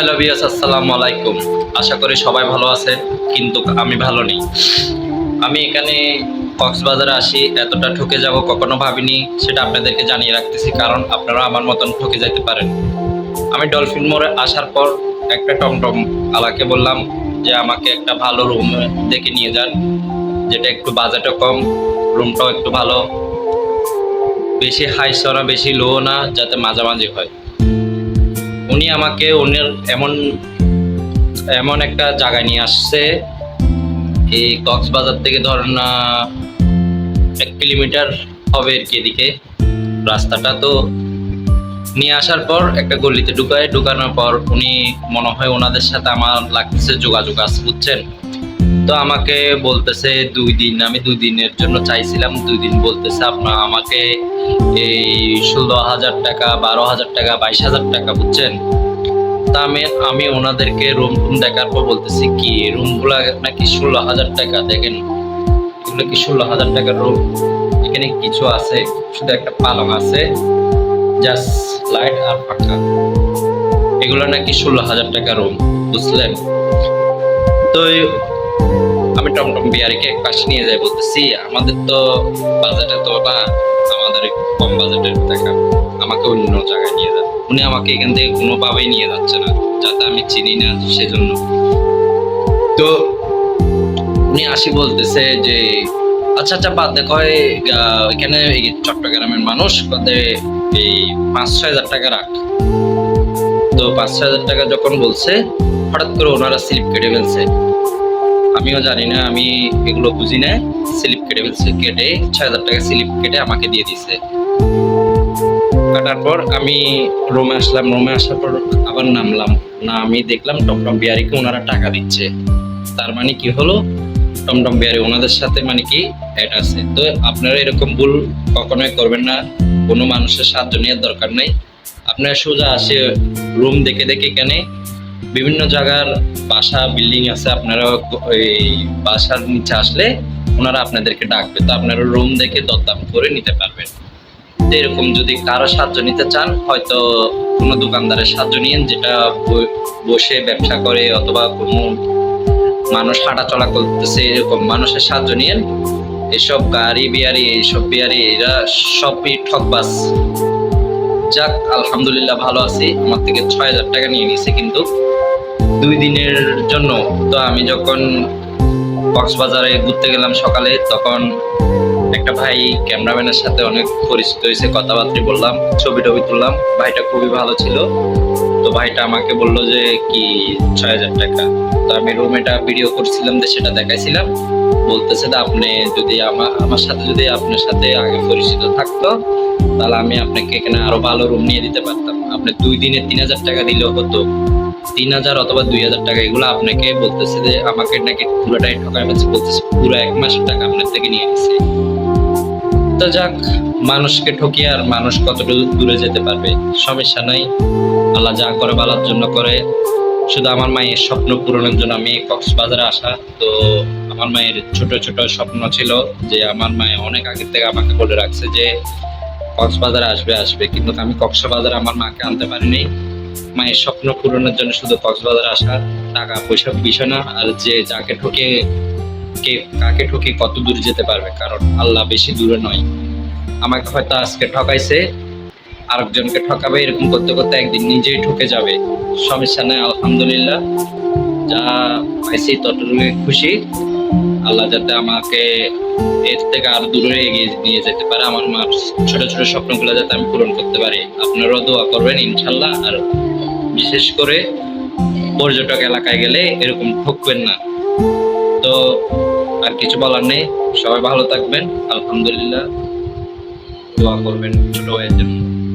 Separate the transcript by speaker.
Speaker 1: Hello বিয়াস আসসালামু আলাইকুম। আশা করি সবাই ভালো আছে কিন্তু আমি ভালো নেই। আমি এখানে কক্সবাজারে আসি, এতটা ঠকে যাব কখনো ভাবিনি, সেটা আপনাদেরকে জানিয়ে রাখতেছি, কারণ আপনারা আমার মতন ঠকে যেতে পারেন। আমি ডলফিন মোড়ে আসার পর একটা টমটম আলাকে বললাম যে আমাকে একটা ভালো রুম দেখে নিয়ে যান, যেটা একটু বাজেটও কম, রুমটাও একটু ভালো। বেশি হাই না, বেশি লো না, যাতে মাঝামাঝি হয়। উনি আমাকে অন্যের এমন এমন একটা জায়গায় নিয়ে আসছে। এই কক্সবাজার থেকে ধরেন এক কিলোমিটার হবে এদিকে। রাস্তাটা তো নিয়ে আসার পর একটা গলিতে ঢুকায়। ঢুকানোর পর উনি মনে হয় ওনাদের সাথে আমার লাগতেছে যোগাযোগ আছে, বুঝছেন? তো আমাকে বলতেছে দুই দিন, আমি দুই দিনের জন্য চাইছিলাম, দুই দিন বলতেছে আপনার আমাকে এই ষোলো হাজার টাকা, বারো হাজার টাকা, বাইশ হাজার টাকা, বুঝছেন? তা আমি আমি ওনাদেরকে রুম টুম দেখার পর বলতেছি, কি রুমগুলো নাকি ষোলো হাজার টাকা? দেখেন, এগুলো কি ষোলো হাজার টাকার রুম এখানে কিছু আছে, শুধু একটা পালং আছে জাস্ট লাইট আর পাখা এগুলো নাকি ষোলো হাজার টাকা রুম বুঝলেন? তো আমি টমটম বিহারিকে এক পাশে নিয়ে যাই, বলতেছি, আমাদের তো বাজেটে তো না, আমাদের কম বাজেটের টাকা, আমাকে অন্য জায়গায় নিয়ে যান। উনি আমাকে এখান থেকে কোনোভাবেই নিয়ে যাচ্ছে না, যাতে আমি চিনি না সেজন্য। তো উনি আসি বলতেছে যে আচ্ছা আচ্ছা বাদ দেখো এখানে চট্টগ্রামের মানুষ এই পাঁচ ছয় হাজার টাকা রাখ। তো পাঁচ ছয় হাজার টাকা যখন বলছে, হঠাৎ করে ওনারা স্লিপ কেটে ফেলছে। আমিও জানি না, আমি এগুলো বুঝি না। স্লিপ কেটে ফেলছে, কেটে ছয় হাজার টাকা স্লিপ কেটে আমাকে দিয়ে দিছে। কাটার পর আমি রুমে আসলাম রুমে আসার পর আবার নামলাম। না, আমি দেখলাম টমটম বিহারিকে ওনারা টাকা দিচ্ছে। তার মানে কি হলো? টমটম বিহারি ওনাদের সাথে মানে কি অ্যাড আছে। তো আপনারা এরকম ভুল কখনোই করবেন না। কোনো মানুষের সাহায্য নেওয়ার দরকার নেই। আপনারা সোজা আসে রুম দেখে দেখে এখানে বিভিন্ন জায়গার বাসা বিল্ডিং আছে, আপনারা এই বাসার নিচে আসলে ওনারা আপনাদেরকে ডাকবে। তো আপনারা রুম দেখে দরদাম করে নিতে পারবেন। তো এরকম যদি কারও সাহায্য নিতে চান, হয়তো কোনো দোকানদারের সাহায্য নিন যেটা বসে ব্যবসা করে অথবা কোনো মানুষ হাঁটা চলা করতেছে, এরকম মানুষের সাহায্য নিন এসব গাড়ি বিয়ারি এইসব বিয়ারি এরা সবই ঠকবাস যাক, আলহামদুলিল্লাহ ভালো আছি। আমার থেকে ছয় হাজার টাকা নিয়ে নিয়েছে কিন্তু। দুই দিনের জন্য। তো আমি যখন কক্সবাজারে ঘুরতে গেলাম সকালে, তখন একটা ভাই ক্যামেরাম্যানের সাথে অনেক পরিচিত হয়েছে, কথাবার্তা বললাম ছবি টবি তুললাম। ভাইটা খুবই ভালো ছিল। তো ভাইটা আমাকে বলল যে, কি, ছয় হাজার টাকা? তো আমি রুমেটা ভিডিও করছিলাম যে সেটা দেখাইছিলাম। বলতেছে আপনি যদি আমার আমার সাথে যদি আপনার সাথে আগে পরিচিত থাকতো, তাহলে আমি আপনাকে এখানে আরও ভালো রুম নিয়ে দিতে পারতাম। আপনি দুই দিনে তিন হাজার টাকা দিলেও হতো। তিন হাজার অথবা দুই হাজার টাকা, এগুলো আপনাকে বলতেছে যে, আমাকে নাকি পুরোটাই ঠকাই বলছে বলতেছে, পুরো এক মাসের টাকা আপনার থেকে নিয়ে নিছে তো যাক, মানুষকে ঠকিয়ে আর মানুষ কতটুকু দূরে যেতে পারবে, সমস্যা নাই। আল্লাহ যা করে বলার জন্য করে। শুধু আমার মায়ের স্বপ্ন পূরণের জন্য আমি কক্সবাজারে আসা। তো আমার মায়ের ছোট ছোট স্বপ্ন ছিল যে আমার মায়ে অনেক আগে থেকে আমাকে বলে রাখছে যে কক্সবাজারে আসবে আসবে। কিন্তু আমি কক্সবাজারে আমার মাকে আনতে পারিনি। মায়ের স্বপ্ন পূরণের জন্য শুধু কক্সবাজারে আসা, টাকা পয়সা বিষয় না। আর যে যাকে ঠকে, কে কাকে ঠকে কত দূর যেতে পারবে, কারণ আল্লাহ বেশি দূরে নয়। আমাকে হয়তো আজকে ঠকাইছে আরেকজনকে ঠকাবে, এরকম করতে করতে একদিন নিজেই ঠকে যাবে। সমস্যা নেই আলহামদুলিল্লাহ, যা পাইছি ততটুকু খুশি। আল্লাহ যাতে আমাকে এর থেকে আরও দূরে এগিয়ে নিয়ে যেতে পারে, আমার মার ছোট ছোট স্বপ্নগুলো যাতে আমি পূরণ করতে পারি। আপনারাও দোয়া করবেন, ইনশাল্লাহ। আর বিশেষ করে পর্যটক এলাকায় গেলে এরকম ঠকবেন না। তো আর কিছু বলার নেই, সবাই ভালো থাকবেন। আলহামদুলিল্লাহ, দোয়া করবেন ছোট ভাইয়ের জন্য।